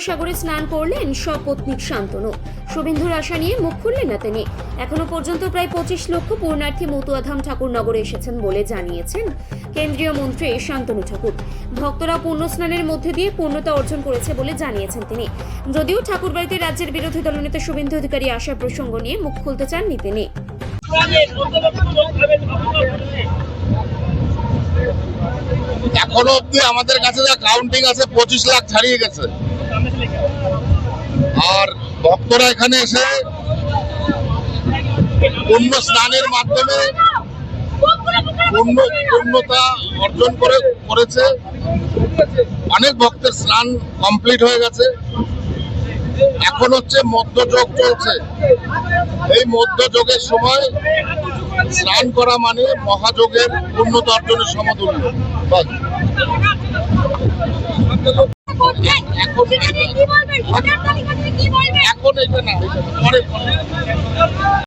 গঙ্গাসাগরে স্নান করলেন সপত্নীক শান্তনু। শুভেন্দুর আশা নিয়ে মুখ খুললেন না তিনি। এখনও পর্যন্ত প্রায় পঁচিশ লক্ষ পূর্ণার্থী মতুয়াধাম ঠাকুরনগরে এসেছেন বলে জানিয়েছেন কেন্দ্রীয় মন্ত্রী শান্তনু ঠাকুর। ভক্তরা পূর্ণ স্নানের মধ্যে দিয়ে পূর্ণতা অর্জন করেছে বলে জানিয়েছেন তিনি। যদিও ঠাকুরবাড়িতে রাজ্যের বিরোধী দলনেতা শুভেন্দু অধিকারী আসার প্রসঙ্গ নিয়ে মুখ খুলতে চাননি তিনি। এখনও অব্দি আমাদের কাছে যা কাউন্টিং আছে, পঁচিশ লাখ ছাড়িয়ে গেছে। ভক্তরা এখানে এসে পূর্ণ স্নানের মাধ্যমে পূর্ণ পূর্ণতা অর্জন করে করেছে। অনেক ভক্তের স্নান কমপ্লিট হয়ে গেছে। এখন হচ্ছে মধ্যযোগ চলছে। এই মধ্যযোগের সময় স্নান করা মানে মহাযোগের পূর্ণতা অর্জনের সমতুল্য। এখন এটা না